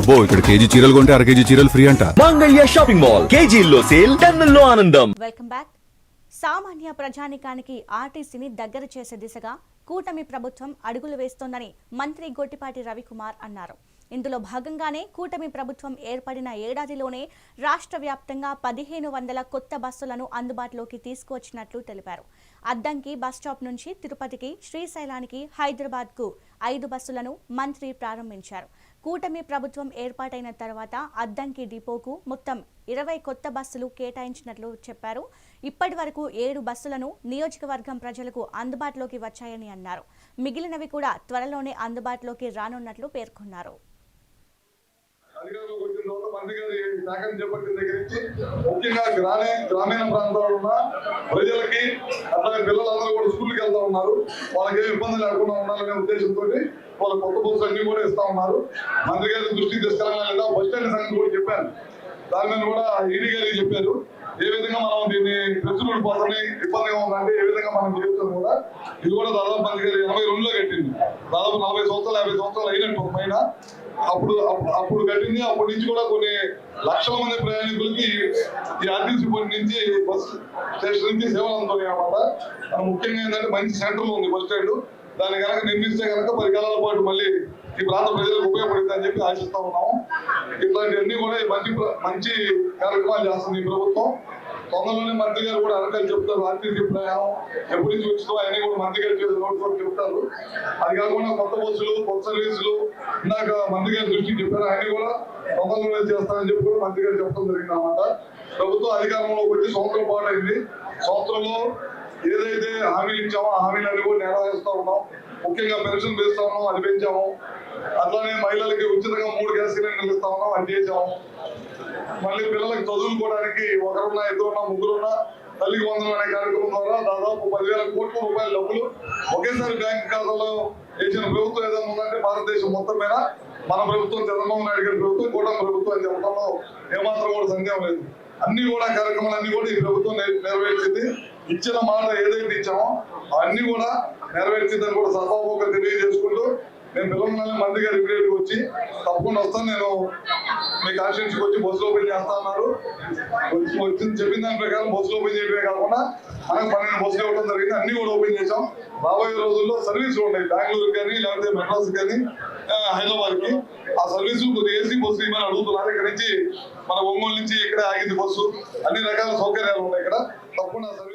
అబ్బో ఇక్కడ కేజీ చీరలు కొంటే అర కేజీ చీరలు ఫ్రీ అంట. Mangalya shopping mall. కేజీల్లో సేల్ టన్నుల్లో ఆనందం. Welcome back. సామాన్య ప్రజానికానికి ఆర్టీసీని దగ్గర చేసే దిశగా కూటమి ప్రభుత్వం అడుగులు వేస్తోందని మంత్రి గొట్టిపాటి రవికుమార్ అన్నారు. ఇందులో భాగంగానే కూటమి ప్రభుత్వం ఏర్పడిన ఏడాదిలోనే రాష్ట్ర వ్యాప్తంగా పదిహేను వందల కొత్త బస్సులను అందుబాటులోకి తీసుకువచ్చినట్లు తెలిపారు. అద్దంకి బస్ స్టాప్ నుంచి తిరుపతికి శ్రీశైలానికి హైదరాబాద్కు ఐదు బస్సులను మంత్రి ప్రారంభించారు. కూటమి ప్రభుత్వం ఏర్పాటైన తర్వాత అద్దంకి డిపోకు మొత్తం ఇరవై కొత్త బస్సులు కేటాయించినట్లు చెప్పారు. ఇప్పటి వరకు ఏడు బస్సులను నియోజకవర్గం ప్రజలకు అందుబాటులోకి వచ్చాయని అన్నారు. మిగిలినవి కూడా త్వరలోనే అందుబాటులోకి రానున్నట్లు పేర్కొన్నారు. ముఖ్యంగా గ్రామీణ ప్రాంతాల్లో ఉన్న ప్రజలకి అట్లాగే పిల్లలందరూ కూడా స్కూల్కి ఉన్నారు. వాళ్ళకి ఏ ఇబ్బంది లేకుండా ఉండాలనే ఉద్దేశంతో వాళ్ళ కొత్త బస్సులు అన్ని కూడా ఇస్తా ఉన్నారు. మంత్రి గారి దృష్టికి తీసుకెళ్ళాలి లేదా బస్ స్టాండ్ సంగతి కూడా చెప్పాను దాని మీద కూడా ఈడీ గారికి చెప్పారు. ఏ విధంగా మనం దీన్ని ప్రచురుడు పోతని ఇబ్బందిగా ఉందంటే ఏ విధంగా మనం చేస్తాం కూడా ఇది కూడా దాదాపు మంత్రి గారు ఎనభై రెండులో కట్టింది. దాదాపు నలభై సంవత్సరాలు యాభై సంవత్సరాలు అయినట్టు పైన. అప్పుడు అప్పుడు- అప్పుడు కట్టింది. అప్పటి నుంచి కూడా కొన్ని లక్షల మంది ప్రయాణికులకి ఈ ఆర్టీసీ బోర్డు నుంచి బస్ స్టేషన్ నుంచి సేవలు అందుతున్నాయి అన్నమాట. ముఖ్యంగా ఏంటంటే మంచి సెంటర్ ఉంది బస్ స్టాండ్. దాన్ని కనుక నిర్మిస్తే కనుక పది కాలాల పాటు మళ్ళీ ఈ ప్రాంత ప్రజలకు ఉపయోగపడుతుంది అని చెప్పి ఆశిస్తా ఉన్నాము. ఇట్లాంటివన్నీ కూడా మంచి మంచి కార్యక్రమాలు చేస్తుంది ఈ ప్రభుత్వం. తొందరలోనే మంత్రి గారు కూడా అనకాలు చెప్తారు ఆర్టీసీ ప్రయాణం ఎప్పటి నుంచి వచ్చిందో అవన్నీ కూడా మంత్రి గారు చేసిన చెప్తారు. అది కాకుండా కొత్త బస్సులు కొత్త సర్వీసులు ఇందాక మంత్రి గారి దృష్టికి చెప్పారు అవన్నీ కూడా తొందరలోనే చేస్తానని చెప్పి కూడా మంత్రి గారు చెప్పడం జరిగింది అనమాట ప్రభుత్వం అధికారంలోకి వచ్చి సంవత్సరం పాటు అయింది సంవత్సరంలో ఏదైతే హామీలు ఇచ్చామో ఆ హామీలన్నీ కూడా నెరవేరుస్తా ఉన్నాం. ముఖ్యంగా పెన్షన్ వేస్తా ఉన్నాం అది పెంచాము. అట్లానే మహిళలకి ఉచితంగా మూడు గ్యాస్ సిలిండర్లు ఇస్తా ఉన్నాం అది చేసాము మళ్ళీ పిల్లలకి చదువుకోవడానికి ఒకరున్నా ఇద్దరున్నా ముగ్గురున్నా తల్లికి వందలు అనే కార్యక్రమం ద్వారా దాదాపు పదివేల కోట్ల రూపాయల డబ్బులు ఒకేసారి బ్యాంక్ ఖాతాలో వేసిన ప్రభుత్వం ఏదైనా ఉందంటే భారతదేశం మొత్తం మీద మన ప్రభుత్వం చంద్రబాబు నాయుడు గారి ప్రభుత్వం కూటమి ప్రభుత్వం అని చెప్పడంలో ఏమాత్రం కూడా సందేహం లేదు. అన్ని కూడా కార్యక్రమాలన్నీ కూడా ఈ ప్రభుత్వం నెరవేర్చింది. ఇచ్చిన మాట ఏదైతే ఇచ్చామో అన్ని కూడా నెరవేర్చిందని కూడా సభాముఖంగా తెలియజేసుకుంటూ నేను పిల్లల మంది గారి వచ్చి తప్పకుండా వస్తాను. నేను మీ కాన్స్టిట్యూన్సీకి వచ్చి బస్సులో ఓపెన్ చేస్తా ఉన్నారు వచ్చి- వచ్చింది చెప్పిన దాని ప్రకారం బస్సులో ఓపెన్ చేయడమే కాకుండా మనకు పన్నెండు బస్సులు ఇవ్వడం జరిగింది. అన్ని కూడా ఓపెన్ చేసాం రాబోయే రోజుల్లో సర్వీసులు ఉన్నాయి. బెంగళూరు కానీ లేకపోతే మెడ్రాస్ కానీ హైదరాబాద్కి ఆ సర్వీసులు కొద్దిగా ఏసీ బస్సు ఏమైనా అడుగుతున్నారు. ఇక్కడ నుంచి మన ఒంగోలు నుంచి ఇక్కడ ఆగింది బస్సు. అన్ని రకాల సౌకర్యాలు ఉన్నాయి ఇక్కడ. తప్పకుండా సర్వీస్